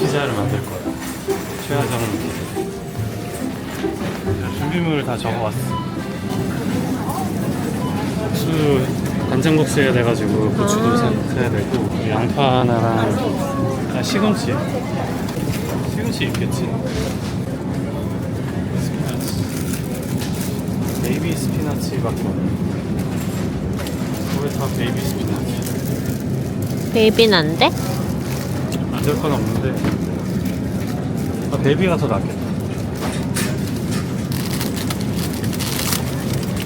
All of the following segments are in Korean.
피자를 만들 거야. 최하정 피자. 자, 준비물 다 적어왔어. 국수 간장국수 해야 돼가지고 고추도 사, 사야 되고 양파 하나랑 아, 시금치. 시금치 있겠지. 스피나치. 베이비 스피나치밖에 없네. 왜다 베이비 스피나치? 베이비는 안 돼? 만들 건 없는데 아, 베이비가 더 낫겠다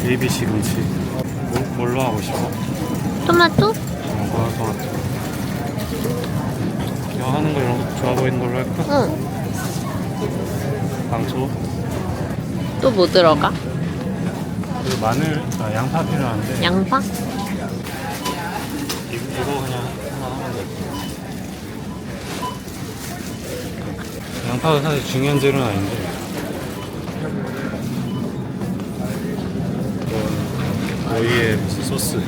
베이비 시금치 뭐, 뭘로 하고 싶어? 토마토? 어, 뭐야 토마토 이거 하는 거 이런 거 좋아 보이는 걸로 할까? 응. 방초 또 뭐 들어가? 그리고 마늘 아, 양파 필요한데 양파? 이, 이거 그냥 하나 하면 돼 양파가 사실 중요한 재료는 아닌데 오이에 무슨 소스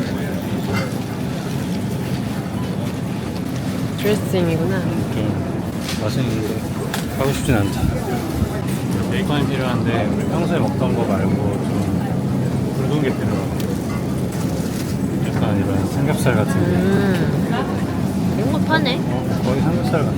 드레싱이구나. 좀 맛있는데 하고 싶진 않다 베이컨이 필요한데 우리 평소에 먹던 거 말고 좀 굵은 게 필요하고 약간 이런 삼겹살 같은 게 음. 이런 거 파네. 어, 거의 삼겹살 같아.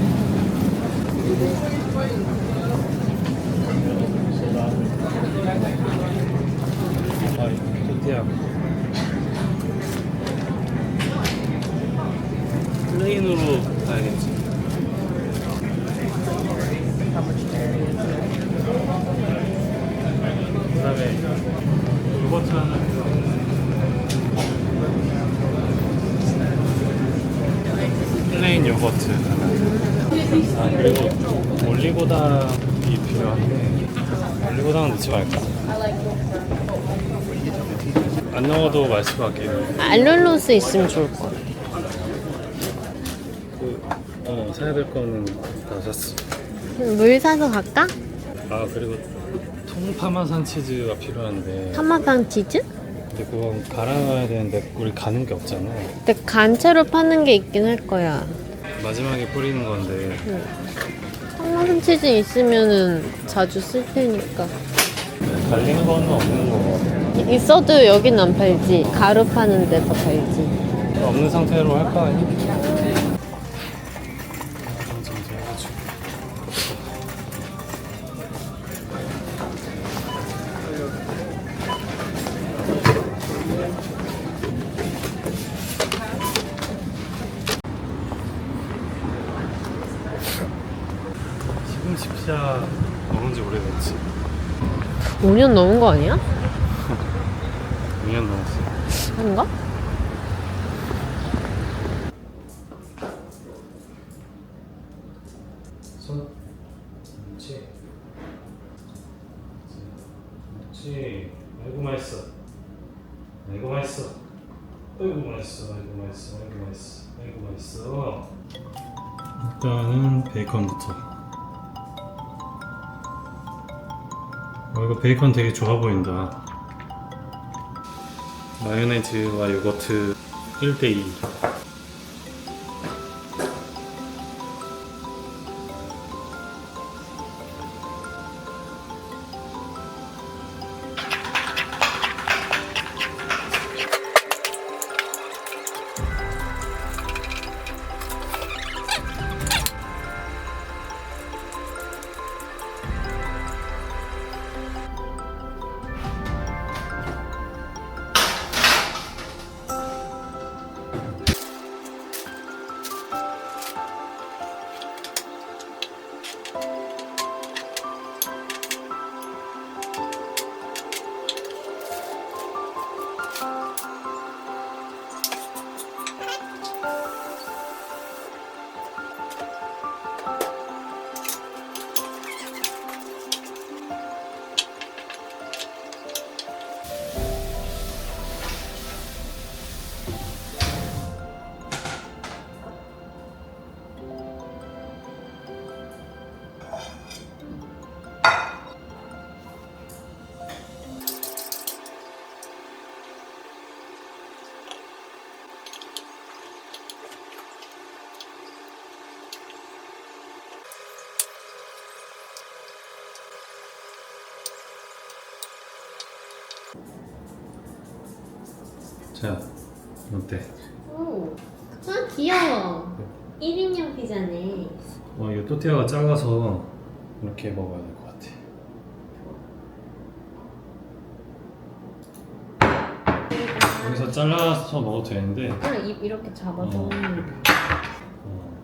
플레인으로 가야겠지. 그 다음에 요거트 하나 플레인 요거트. 아 그리고 올리고당이 필요한데 올리고당은 넣지 말까? 안 넣어도 맛있을 것 같긴 해. 알룰로스 있으면 좋을 것 같아. 그, 어 사야 될 거는 다 샀어. 물 사서 갈까? 아 그리고 통파마산 치즈가 필요한데 파마산 치즈? 근데 그건 갈아 넣어야 되는데 우리 가는 게 없잖아. 근데 간채로 파는 게 있긴 할 거야. 마지막에 뿌리는 건데 파마산 치즈 있으면은 자주 쓸 테니까. 갈린 거는 없는 거 있어도 여긴 안 팔지. 가루 파는 데서 팔지. 없는 상태로 할거 아니야? 시금치 피자 먹은 지 오래됐지 5년 넘은 거 아니야? 2년 넘었어. 아닌가? 손 그렇지 그렇지 아이고 맛있어. 아이고 맛있어. 아이고 맛있어. 아이고 맛있어. 아이고 맛있어. 아이고 맛있어. 일단은 베이컨부터 이거 베이컨 되게 좋아 보인다. 마요네즈와 요거트 1대2 자, 어때? 오, 아 귀여워. 1인용 피자네. 어, 이거 또띠아가 작아서 이렇게 먹어야 될 것 같아. 여기서 잘라서 먹어도 되는데 아, 이, 이렇게 잡아서. 어. 음. 어,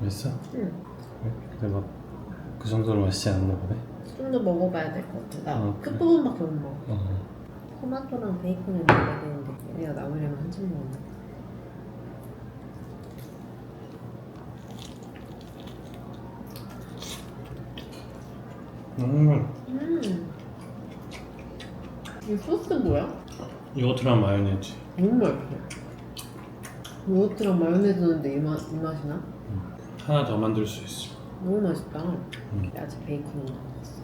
맛있어? 응. 근데 막 그 정도로 맛있지 않나 보네. 좀 더 먹어봐야 될 것 같아. 나 어, 그래? 끝부분밖에 못 먹어. 어. 토마토랑 베이컨을 먹어야 되는데 얘가 나오려면 한참 먹네. 음, 음. 이 소스 뭐야? 요거트랑 마요네즈. 너무 맛있어. 요거트랑 마요네즈 넣는데 이, 맛, 이 맛이 나? 하나 더 만들 수 있어. 너무 맛있다. 음. 아직 베이컨은 안 넣었어.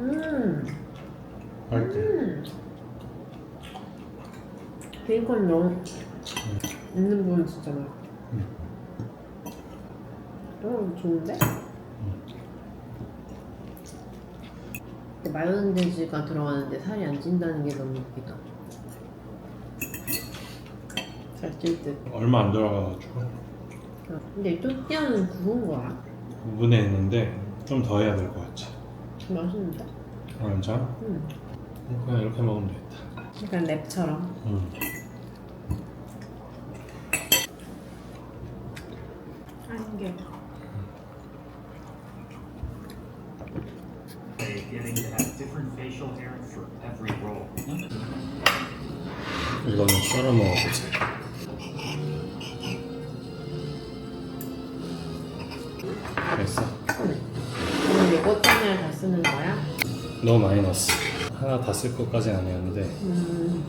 음. 맛있지? 음. 베이컨 너무 있는 부분 진짜 맛있어. 음. 어, 좋은데? 근데 마요네즈가 들어가는데 살이 안 찐다는 게 너무 웃기다. 잘 찔 듯. 얼마 안 들어가가지고 아, 근데 이 또띠아는 구운 거야. 구분해 있는데 좀 더 해야 될 것 같지. 맛있는데? 아, 괜찮아? 음. 그냥 이렇게 먹으면 되겠다. 약간 랩처럼. 음. 한 개. getting to have different facial hair for every role. 이거는 썰어 먹어보자. 너무 많이 넣었어. 하나 다 쓸 것까지는 아니었는데 음.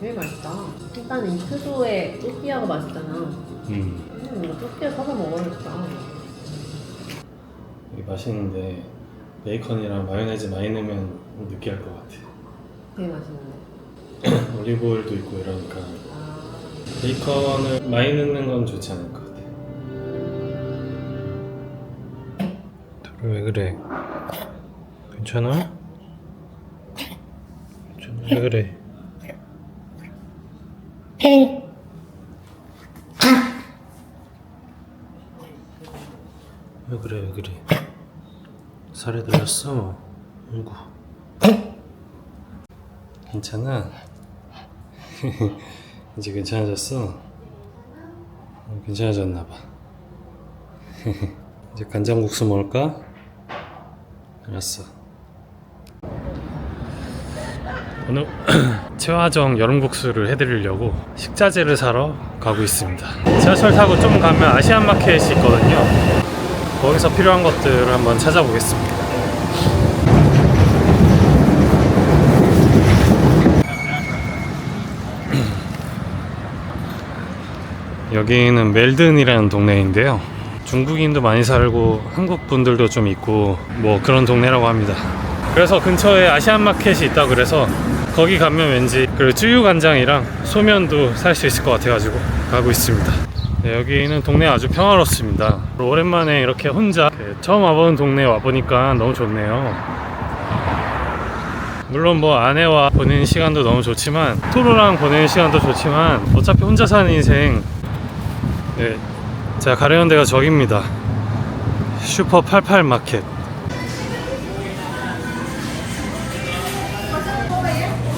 되게 맛있다. 일단 이 투도에 또띠아가 맛있잖아. 음 음, 이거 또띠아 사서 먹어야겠다. 이게 맛있는데 베이컨이랑 마요네즈 많이 넣으면 느끼할 것 같아. 되게 맛있는데. 올리브 오일도 있고 이러니까 아, 베이컨을 많이 넣는 건 좋지 않을 것 왜 그래? 괜찮아? 괜찮아? 왜 그래? 왜 그래 왜 그래? 살에 들렸어? 아이고 괜찮아? 이제 괜찮아졌어? 어, 괜찮아졌나봐 이제 간장국수 먹을까? 알았어. 오늘 최화정 여름국수를 해드리려고 식자재를 사러 가고 있습니다. 지하철 타고 좀 가면 아시안마켓이 있거든요. 거기서 필요한 것들을 한번 찾아보겠습니다. 여기는 멜든이라는 동네인데요. 중국인도 많이 살고 한국 분들도 좀 있고 뭐 그런 동네라고 합니다. 그래서 근처에 아시안 마켓이 있다 그래서 거기 가면 왠지 그 쯔유 간장이랑 소면도 살 수 있을 것 같아가지고 가고 있습니다. 네, 여기는 동네 아주 평화롭습니다. 오랜만에 이렇게 혼자 그 처음 와보는 동네에 와보니까 너무 좋네요. 물론 뭐 아내와 보내는 시간도 너무 좋지만 토로랑 보내는 시간도 좋지만 어차피 혼자 사는 인생 네, 제가 가려는 데가 저기입니다. 슈퍼 88 마켓.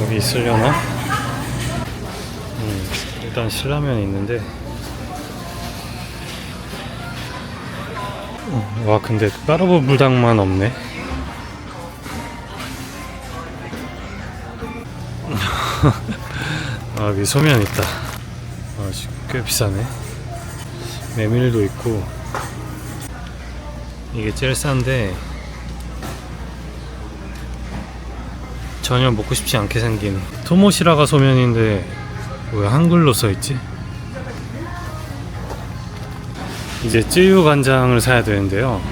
여기 있으려나? 음, 일단 신라면이 있는데. 음, 와, 근데 까르보 불닭만 없네. 아, 여기 소면 있다. 아, 꽤 비싸네. 메밀도 있고. 이게 제일 싼데 전혀 먹고 싶지 않게 생긴 토모시라가 소면인데 왜 한글로 써있지? 이제 쯔유 간장을 사야 되는데요.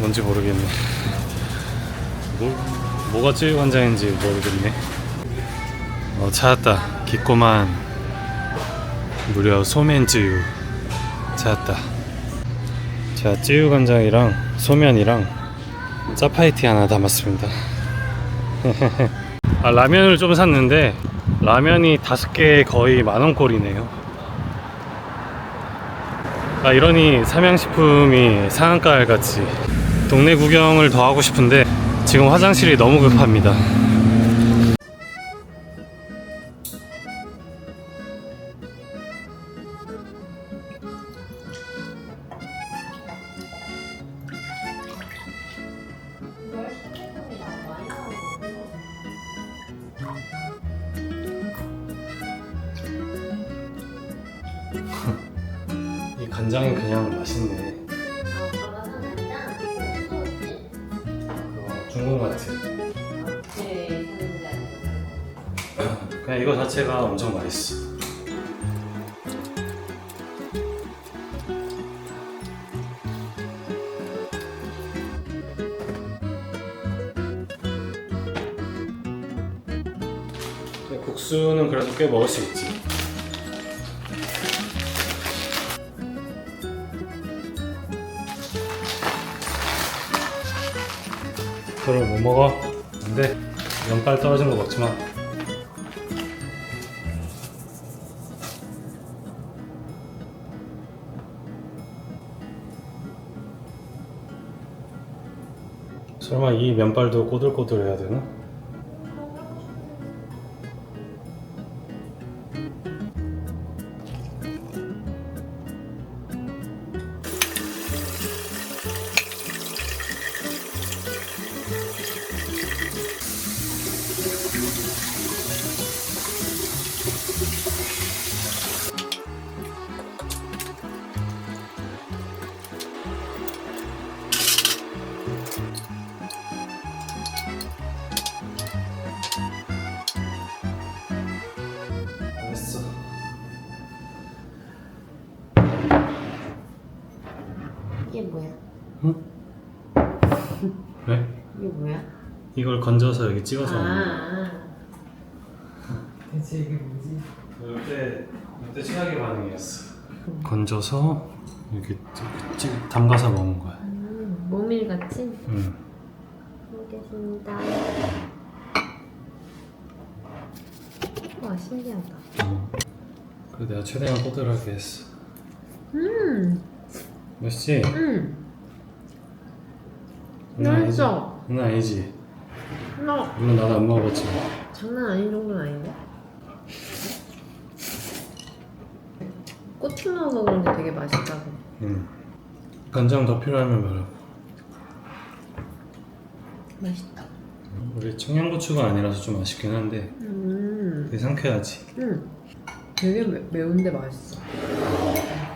뭔지 모르겠네. 뭐, 뭐가 쯔유 간장인지 모르겠네. 어 찾았다 기꼬만 무려 소면쯔유. 찾았다. 자 쯔유 간장이랑 소면이랑 짜파이티 하나 담았습니다. 아 라면을 좀 샀는데 라면이 다섯 개에 거의 만원꼴이네요. 아 이러니 삼양식품이 상한가 같이 동네 구경을 더 하고 싶은데 지금 화장실이 너무 급합니다 간장이 그냥 맛있네? 그거 중국 마트 그냥 이거 자체가 엄청 맛있어. 국수는 그래도 꽤 먹을 수 있지 못 먹어? 안돼 면발 떨어진 거 먹지 마 설마 이 면발도 꼬들꼬들해야 되나? 이걸 건져서 여기 찍어서 먹는 거야. 아 대체 이게 뭐지? 이때 이때 최악의 반응이었어. 건져서 이렇게 찍, 찍- 담가서 먹는 거야. 음, 모밀같이? 응. 먹겠습니다 와 신기하다 어. 그래 내가 최대한 꼬들하게 했어. 음, 맛있지? 음, 장난 아니지? 맛있어 장난 아니지? 나 물론 나도 안 먹어봤지만. 장난 아닌 정도는 아닌데? 고추 넣어서 그런지 되게 맛있다고 응. 간장 더 필요하면 말하고. 맛있다 우리 청양고추가 아니라서 좀 아쉽긴 한데 음, 되게 상쾌하지. 음. 되게 매, 매운데 맛있어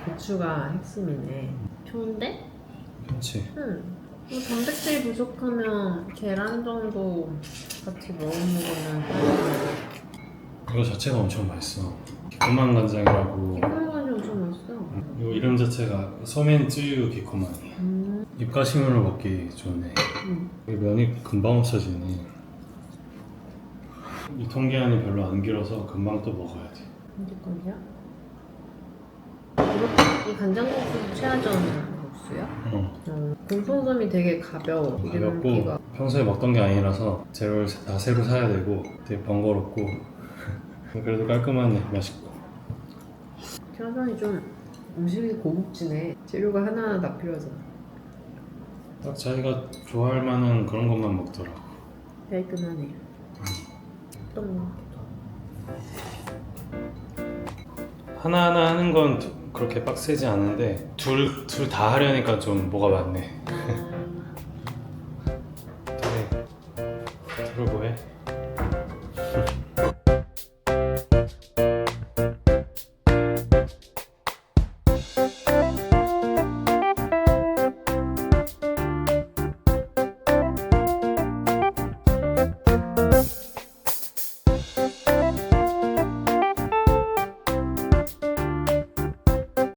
고추가 핵심이네 좋은데? 그렇지. 음. 뭐 단백질 부족하면 계란 정도 같이 먹으면 이거 자체가 엄청 맛있어. 기코만 간장이라고. 건 엄청 맛있어 이 이름 자체가 소면 쯔유 기코만이야. 음, 입가심으로 먹기 좋네. 음. 이 면이 금방 없어지네. 유통기한이 별로 안 길어서 금방 또 먹어야 돼. 언제 거냐? 이렇게 이 간장국수 최하전 국 수야? 어. 어, 공통점이 되게 가벼워 가볍고 기름기가. 평소에 먹던 게 아니라서 재료를 다 새로 사야 되고 되게 번거롭고 그래도 깔끔하네 맛있고. 최하전이 좀 음식이 고급지네. 재료가 하나하나 다 필요하잖아. 딱 자기가 좋아할 만한 그런 것만 먹더라고 깔끔하네. 어떤 거? 하나하나 하는 건 그렇게 빡세지 않은데 둘 둘 다 하려니까 좀 뭐가 많네. 아,